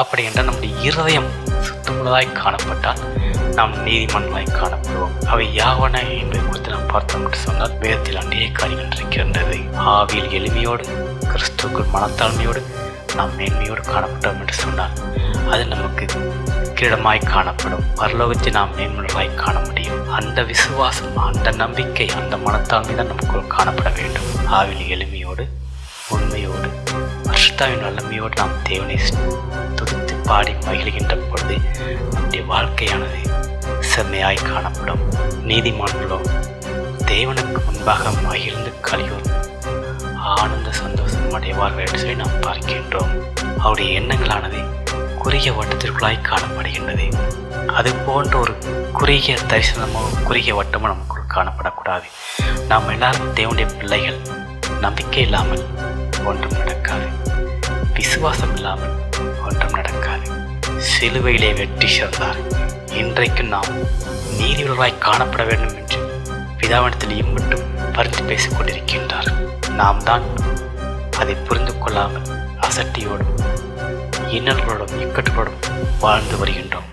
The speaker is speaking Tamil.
அப்படி என்றால் நம்முடைய இருதயம் சுத்தமுள்ளதாய் காணப்பட்டால் நாம் நீதிமன்றமாய் காணப்படுவோம். அவை யாவன என்பதை குறித்து நாம் பார்த்தோம் என்று சொன்னால் வேதத்தில் அநேக காரியங்கள் இருக்கின்றது. ஆவியில் எளிமையோடு கிறிஸ்துக்குள் மனத்தாழ்மையோடு நாம் மேன்மையோடு காணப்பட்டோம் என்று சொன்னால் அது நமக்கு கிரீடமாய் காணப்படும். பரலோகத்தை நாம் மேன்மலாய் காண முடியும். அந்த விசுவாசம் அந்த நம்பிக்கை அந்த மனத்தாழ்மை தான் நமக்குள் காணப்பட வேண்டும். ஆவில் எளிமையோடு வருஷத்தாவின் வல்லமையோடு நாம் தேவனை துதித்து பாடி மகிழ்கின்ற பொழுது நம்முடைய வாழ்க்கையானது செம்மையாய் காணப்படும். நீதிமான்களோ தேவனுக்கு முன்பாக மகிழ்ந்து கலியூர் ஆனந்த சந்தோஷம் அடைவார்கள் என்று சொல்லி நாம் பார்க்கின்றோம். அவருடைய எண்ணங்களானது குறுகிய வட்டத்திற்குள்ளாய் காணப்படுகின்றது. அது போன்ற ஒரு குறுகிய தரிசனமோ குறுகிய வட்டமோ நமக்குள் காணப்படக்கூடாது. நாம் எல்லாரும் தேவனுடைய பிள்ளைகள். நம்பிக்கை இல்லாமல் ஒன்றும் நடக்காது. விசுவாசம் இல்லாமல் ஒன்றும் நடக்காது. சிலுவையிலே வெற்றி சேர்ந்தார். இன்றைக்கும் நாம் நீதிபதிகளாய் காணப்பட வேண்டும் என்று பிதாவனத்திலேயும் மட்டும் பறித்து பேசிக் கொண்டிருக்கின்றார். நாம் தான் அதை புரிந்து கொள்ளாமல் அசட்டியோடும் இன்னல்களோடும் இக்கட்டுகளோடும் வாழ்ந்து வருகின்றோம்.